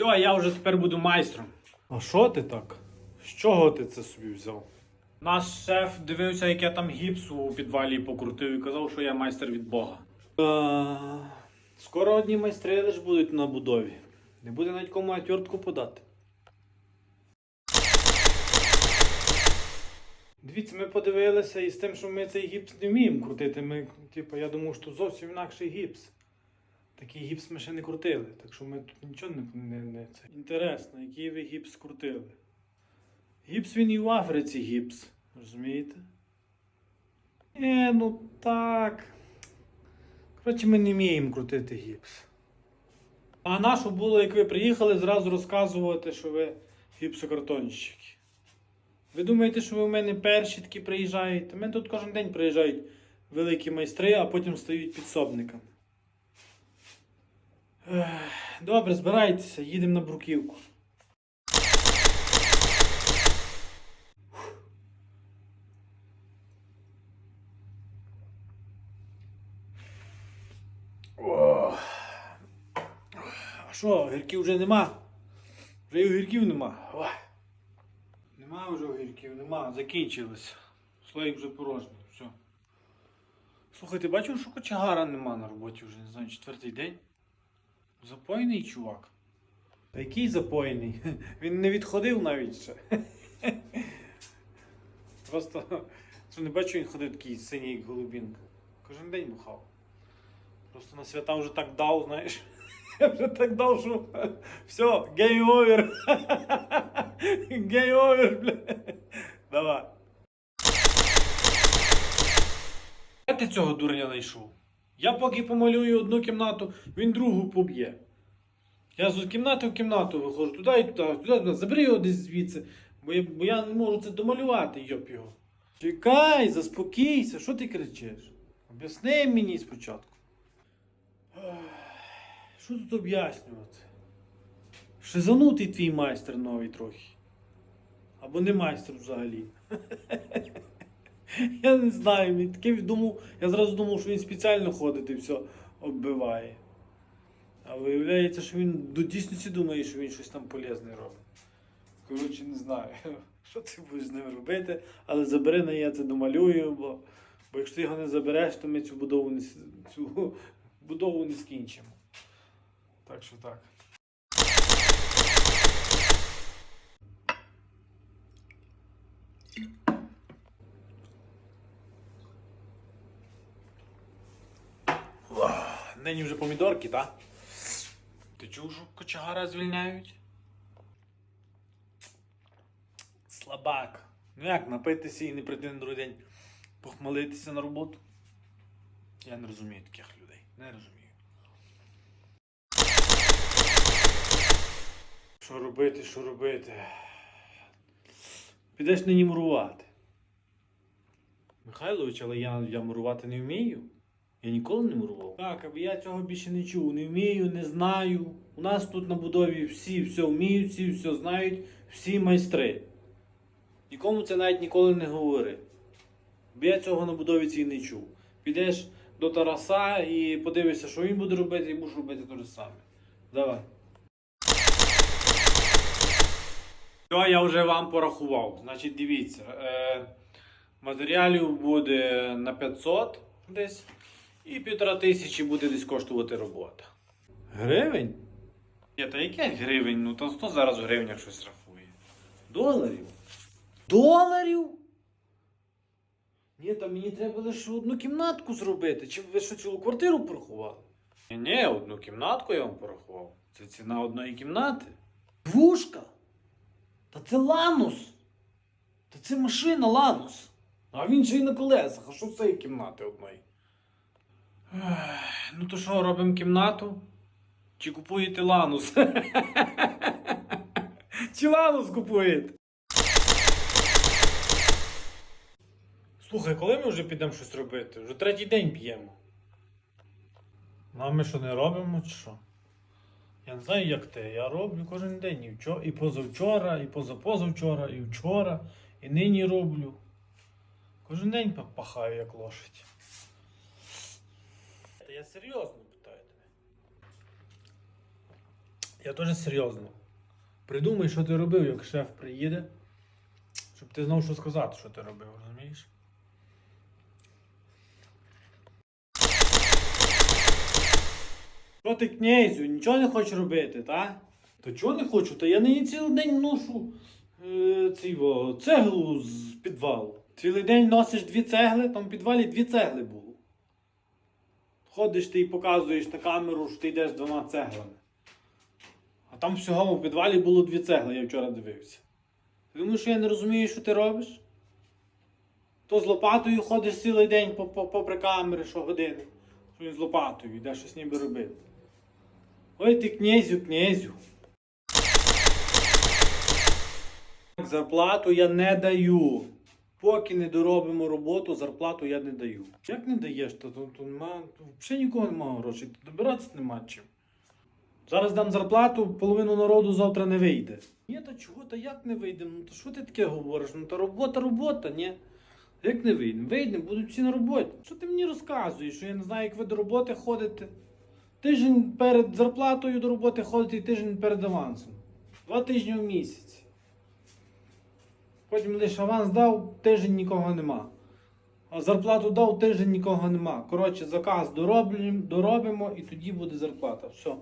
Все, я вже тепер буду майстром. А що ти так? З чого ти це собі взяв? Наш шеф дивився, як я там гіпс у підвалі покрутив і казав, що я майстер від Бога. А, скоро одні майстри лиш будуть на будові. Не буде навіть кому отвертку подати. Дивіться, ми подивилися і з тим, що ми цей гіпс не вміємо крутити. Ми, типу, я думав, що зовсім інакший гіпс. Такий гіпс ми ще не крутили, так що ми тут нічого не, не, не це. Інтересно, який ви гіпс крутили? Гіпс він і в Африці гіпс, розумієте? Е, ну так. Коротше, ми не вміємо крутити гіпс. А нашу було, як ви приїхали, зразу розказувати, що ви гіпсокартонщики. Ви думаєте, що ви в мене перші такі приїжджаєте? У мене тут кожен день приїжджають великі майстри, а потім стають підсобниками. Добре, збирайтеся, їдемо на бруківку. О. А що, огірків вже нема? Вже й огірків нема. Ой. Нема вже огірків, нема, закінчилися. Слоїк вже порожній, все. Слухайте, бачив, що кочегара нема на роботі вже, не знаю, четвертий день. Запойний чувак. Та який запойний? Він не відходив навіть ще. Просто що не бачу, він ходив такий синій, як голубінка. Кожен день бухав. Просто на свята вже так дав, знаєш. Я вже так дав, що все, гейм овер. Гейм овер, бля. Давай. Де ти цього дурня знайшов? Я поки помалюю одну кімнату, він другу поб'є. Я з кімнати в кімнату виходжу, туди і туди, туди, туди. Забери його десь звідси, бо я, бо я не можу це домалювати, йоп його. Чекай, заспокійся, що ти кричиш? Об'ясни мені спочатку. Що тут об'яснювати? Шизанутий твій майстер новий трохи. Або не майстер взагалі. Я не знаю, він таке думав, я зразу думав, що він спеціально ходить і все оббиває. А виявляється, що він до дійсності думає, що він щось там полезне робить. Коротше, не знаю, що ти будеш з ним робити, але забери на я це домалюю, бо, бо якщо ти його не забереш, то ми цю будову не, цю будову не скінчимо. Так що так. Нині вже помідорки, так? Ти чув, що кочегара звільняють? Слабак. Ну як напитися і не прийти на другий день похмелитися на роботу? Я не розумію таких людей. Не розумію. Що робити, що робити? Підеш нині мурувати. Михайлович, але я, я мурувати не вмію. Я ніколи не мурував. Так, аби я цього більше не чув. Не вмію, не знаю. У нас тут на будові всі все вміють, всі все знають, всі майстри. Нікому це навіть ніколи не говори. Бо я цього на будові цій не чув. Підеш до Тараса і подивишся, що він буде робити, і будеш робити те саме. Давай. Що я вже вам порахував. Значить, дивіться. Е, матеріалів буде на 500 десь. І півтора тисячі буде десь коштувати робота. Гривень? Ні, та яке гривень? Ну то хто зараз в гривнях щось рахує? Доларів? Доларів? Ні, та мені треба лише одну кімнатку зробити. Чи ви що цілу квартиру порахували? Ні, ні, одну кімнатку я вам порахував. Це ціна одної кімнати. Двушка? Та це Ланус. Та це машина Ланус. А він ще й на колесах. А що цієї кімнати одної? Ну то що, робимо кімнату? Чи купуєте Ланус? Чи Ланус купуєте? Слухай, коли ми вже підемо щось робити? Вже третій день п'ємо. Ну, а ми що не робимо, чи що? Я не знаю, як ти. Я роблю кожен день. І, вчора, і позавчора, і позапозавчора, і вчора, і нині роблю. Кожен день пахаю, як лошадь. Та я серйозно питаю тебе. Я теж серйозно. Придумай, що ти робив, як шеф приїде, щоб ти знав, що сказати, що ти робив, розумієш? Що ти князю, нічого не хочеш робити, та? Та чого не хочу? Та я не цілий день ношу е, о, цеглу з підвалу. Цілий день носиш дві цегли, там в підвалі дві цегли було. Ходиш ти і показуєш на камеру, що ти йдеш з двома цеглами. А там всього в підвалі було дві цегли, я вчора дивився. Думаєш, що я не розумію, що ти робиш? То з лопатою ходиш цілий день по- по- попри камери, що години. Що він з лопатою йде щось ніби робити. Ой ти князю, князю. Зарплату я не даю. Поки не доробимо роботу, зарплату я не даю. Як не даєш, то то, нема, то взагалі нікого немає грошей, то добиратися нема чим. Зараз дам зарплату, половину народу завтра не вийде. Ні, та чого, та як не вийдемо? Ну то що ти таке говориш? Ну та робота, робота, ні. Як не вийдемо? Вийдемо, будуть всі на роботі. Що ти мені розказуєш? Що я не знаю, як ви до роботи ходите? Тиждень перед зарплатою до роботи ходите і тиждень перед авансом. Два тижні в місяць. Потім лише аванс дав, тиждень нікого нема. А зарплату дав, тиждень нікого нема. Коротше, заказ доробимо, доробимо і тоді буде зарплата. Все.